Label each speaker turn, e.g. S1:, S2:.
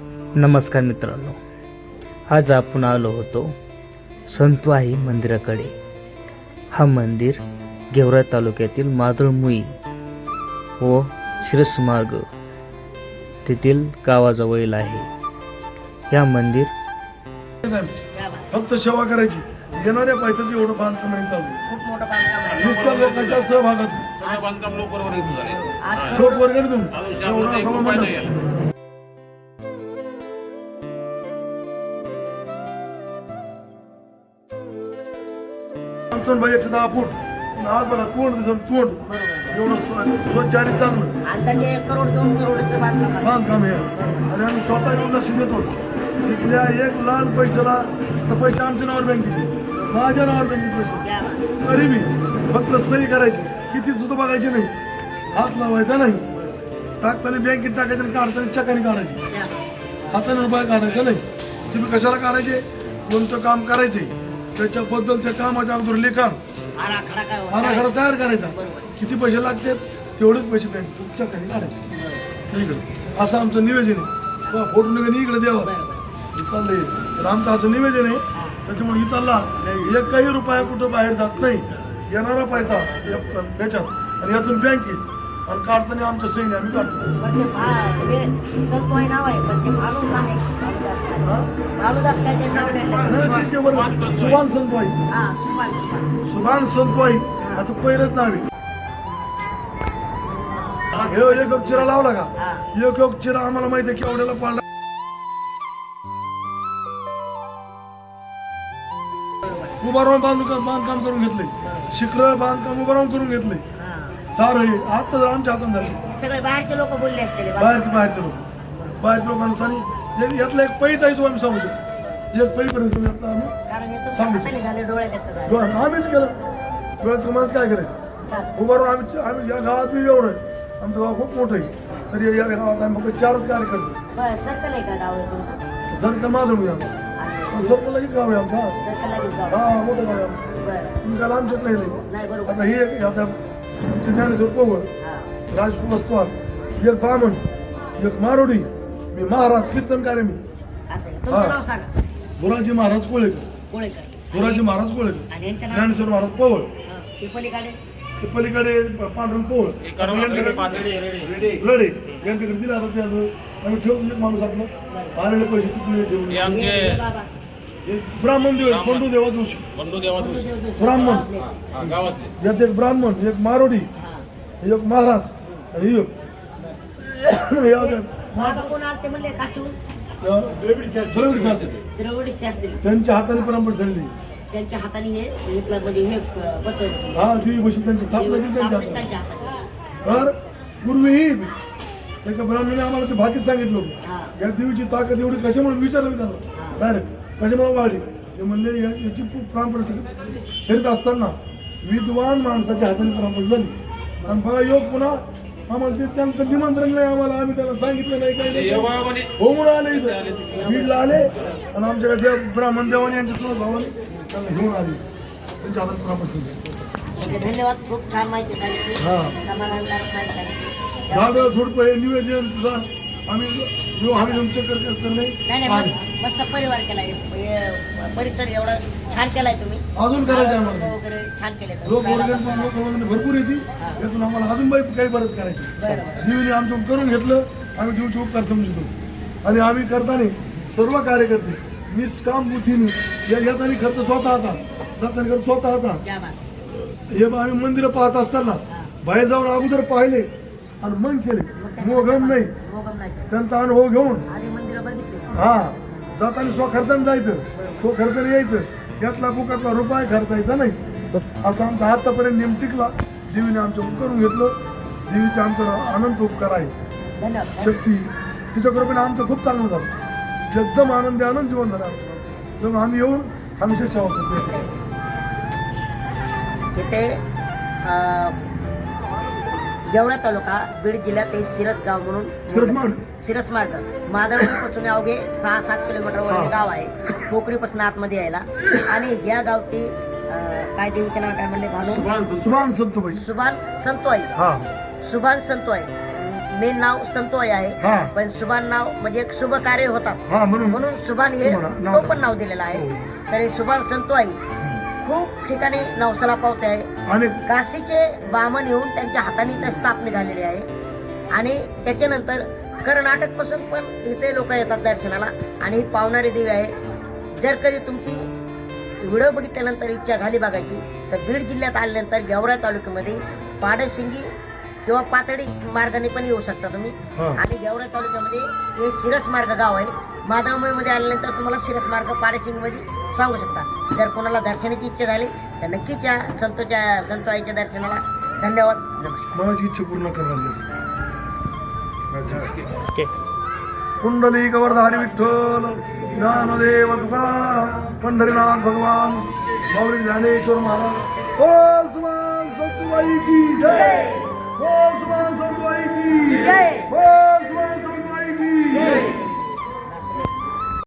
S1: नमस्कार मित्रांनो आज आपण आलो होतो संतवाही मंदिराकडे. हा मंदिर गेवरा तालुक्यातील मादळमुई व शिरसमार्ग तेथील गावाजवळील आहे. या मंदिर
S2: फक्त सेवा करायची. येणाऱ्या पैशाचं एवढं बांधकाम नाही चालू.
S3: खूप मोठं बांधकाम आहे.
S2: नुसत्या लोकांच्या सहभागात
S4: बांधकाम
S2: आमचं भाई एकशे दहा फूट आज बघा तोंड दिसून तोंड. एवढं स्व- स्वच्छ आणि चांगलं.
S3: आणि त्यांचे एक करोड दोन करोडचं बांधकाम आहे.
S2: बांधकाम हे आणि आम्ही स्वतः येऊन लक्ष देतो. तिथल्या एक लाख पैशाला तर पैसे आमच्या नावावर बँकेचे माझ्या नावावर बँकेचे पैसे. तरी मी फक्त सही करायची. किती सुद्धा बघायची नाही. हात लावायचा नाही. टाकताना बँकेत टाकायचं आणि काढताना चकाने काढायची. हाताने रुपये काढायचा नाही. तुम्ही कशाला काढायचे? कोणतं काम करायचे? त्याच्याबद्दल त्या कामाच्या अगोदर लेखन.
S3: आराखडा काय होता?
S2: आराखडा तयार करायचा.
S3: बरोबर.
S2: किती पैसे लागतात? तेवढेच पैसे बँक तुमच्या खाली काढायचे. इकडे. असं आमचं निवेदन आहे. बा, फोटो निघून इकडे द्यावा. चाललंय तर आमचं असं निवेदन आहे. त्याच्यामुळे इथला एकही रुपया कुठं बाहेर जात नाही. येणारा पैसा या- त्याच्यात. आणि यातून बँकेत आणि काढताना आमचं सैन्य आम्ही काढतो.
S3: पण ते भा- हे संतोय नाव आहे पण ते नाही.
S2: बरोबर. सुभान संतवाई
S3: हा.
S2: सुभान संतवाई असं पहिलंच नाव आहे. हे एक चिरा लावला का. एक एक चिरा आम्हाला माहिती आहे केवढ्याला पाळला उभा राहून बांधकाम बांधकाम करून घेतले. शिखर बांधकाम उभा राहून करून घेतले. सारं हे आता आमच्या हातात झाले.
S3: सगळे बाहेरचे लोक बोलले असतील
S2: बाहेरचे बाहेरचे लोक. बाहेरच्या लोकांना यातला एक पैसा आहे जो आम्ही सांगू शकतो. एक पैपर्यंत यातला आम्ही सांगू.
S3: डोळ्यात.
S2: डोळ्यात आम्हीच केलं. डोळ्याचं मनात काय करायचं
S3: चालेल.
S2: उभा राहून आम्ही आम्ही या गावात बी एवढं आहे. आमचं गाव खूप मोठं आहे. तरी या गावात आम्ही फक्त चारच कार्यकर्ते
S3: बरं, सर्कल
S2: माझं मी आम्हाला
S3: आणि
S2: सर लगेच गाव आहे आमचा
S3: सर्कल
S2: हा मोठं गाव आहे तुम्ही आमच्यात नाही. आता हे एक आता आमचे ज्ञानेश्वर पोवळ राज वस्तवार एक ब्राह्मण एक मारोडी मी महाराज कीर्तनकार आहे मी.
S3: असं आहे.
S2: हा.
S3: तुमचं नाव सांगा.
S2: धुराजी महाराज कोळेकर.
S3: कोळेकर.
S2: धुराजी महाराज कोळेकर.
S3: आणि यांचं नाव?
S2: ज्ञानेश्वर महाराज पोवळ.
S3: हा, ते पलीकडे?
S2: ते पलीकडे पांढरण
S4: करोड
S2: यांच्याकडे. लढे यांच्याकडे दिला आता ते आम्ही. आम्ही ठेवून एक माणूस आपला. आलेले पैसे कुठले ठेवून
S4: हे आमचे
S3: हे
S2: ब्राह्मण देव पंडू देवा जोशी.
S4: बंडू देवा तुळशी.
S2: ब्राह्मण.
S4: हा, गावातले.
S2: यात एक ब्राह्मण एक मारोडी
S3: हा.
S2: एक महाराज आणि एक
S3: बाबा कोण म्हणले
S2: द्रविड शास्त्री.
S3: द्रविड शास्त्री
S2: त्यांच्या हाताने परंपरा झालेली.
S3: त्यांच्या हाताने हे घेतलं म्हणजे हे बसवलं.
S2: हा देवी बशी त्यांची स्थापना केली त्यांच्या हाताने. तर पूर्वीही एका ब्राह्मणाने आम्हाला ते भाकीत सांगितलं होतं.
S3: हा.
S2: या देवीची ताकद एवढी कशामुळे विचारलं मी त्यांना. डायरेक्ट कशामुळे वाढली. ते म्हणले या- याची परंपरा फिरत असताना विद्वान माणसाच्या हाताने परंपरा झाली. आणि बघा योग पुन्हा आम्हाला ते त्यांचं निमंत्रण नाही आम्हाला. आम्ही त्याला सांगितलं नाही काही नाही. हो म्हणून आले इथं. बीडला आले. आणि आमच्याकडे देव ब्राह्मण देवाने यांच्या चुलत भावाने त्यांना घेऊन आले. त्यांच्या हातात
S3: ओके, धन्यवाद. खूप छान माहिती सांगितली.
S2: हा.
S3: समाधानकारक माहिती सांगितली.
S2: झाड झुडपं हे निवेदन तुझा. आम्ही जो आम्ही तुमचे करतो
S3: नाही. नाही
S2: नाही
S3: मस्त मस्त परिवार केलाय हे परिसर एवढा छान केलाय तुम्ही.
S2: अजून करायचं आम्हाला.
S3: झाडं वगैरे छान केले
S2: लोक वर्गणी भरपूर येते. यातून आम्हाला अजून बाई काही बरंच करायची.
S3: बरं.
S2: देवीने आमचं करून घेतलं. आम्ही देवीचे उपकार समजतो आणि आम्ही करताना सर्व कार्यकर्ते निष्काम बुद्धीने या येताना खर्च स्वतःचा. जाताना खर्च स्वतःचा.
S3: क्या बात.
S2: हे बा आम्ही मंदिरं पाहत असताना बाहेर जाऊन अगोदर पाहिले आणि मग केले मोगम नाही. त्यांचा अनुभव घेऊन.
S3: आधी मंदिरं बघितली.
S2: हा. जाताना स्वखर्चाने जायचं. स्वखर्चाने यायचं. यातला बुकातला रुपये खर्चायचा नाही. असं आमचा आतापर्यंत नेम टिकला देवीने आमचं करून घेतलं. देवीचे आमचं अनंत उपकार आहे. शक्ती. तिच्या कृपेने आमचं खूप चांगलं झालं. एकदम आनंदी आनंद जीवन झालं. तेव्हा आम्ही येऊन हमेशा सेवा करतो
S3: तिथे अं, गेवळा तालुका बीड जिल्ह्यात हे सिरस गाव म्हणून.
S2: सिरसमार्ग.
S3: सिरस मार्ग. माधवपासून अवघे सहा सात किलोमीटरवर हे. गाव आहे पोखरीपासून आतमध्ये यायला. आणि या गावची अं, काय देवीचं नाव काय म्हणले भानू
S2: सुभान संतोबाई.
S3: सुभान संतोय
S2: हा.
S3: सुभान संतोय मेन नाव संतोय
S2: हा.
S3: आहे पण सुभान नाव म्हणजे एक शुभ कार्य होतात.
S2: हा म्हणून.
S3: म्हणून सुभान हे
S2: सुभान, नाव-
S3: पण नाव दिलेलं आहे.
S2: हो.
S3: तर हे सुभान संतोई खूप ठिकाणी नवसाला पावते आहे.
S2: आणि
S3: काशीचे बामन येऊन त्यांच्या हाताने इथं स्थापने झालेली आहे. आणि त्याच्यानंतर कर्नाटकपासून पण इथे लोक येतात दर्शनाला. आणि ही पावणारी देवी आहे. जर कधी तुमची व्हिडिओ बघितल्यानंतर इच्छा झाली बघायची तर बीड जिल्ह्यात आल्यानंतर गेवरा तालुक्यामध्ये पाडसिंगी किंवा पातळी मार्गाने पण येऊ शकता तुम्ही. आणि गेवरा तालुक्यामध्ये हे शिरस मार्ग गाव आहे. माधवमुळीमध्ये आल्यानंतर तुम्हाला शिरस मार्ग पाडसिंगमध्ये सांगू शकता. जर कोणाला दर्शनाची इच्छा झाली तर नक्कीच या संतोच्या संतोआईच्या दर्शनाला धन्यवाद. नमस्कार.
S2: मनाची इच्छा पूर्ण करणार कुंडली गवर्धारी विठ्ठल ज्ञानदेव तुकाराम पंढरीनाथ भगवान माऊली ज्ञानेश्वर महाराज. बोल सुमान संतुबाई की जय. बोल सुमान संतुबाई की
S3: जय.
S2: बोल सुमान संतुबाई की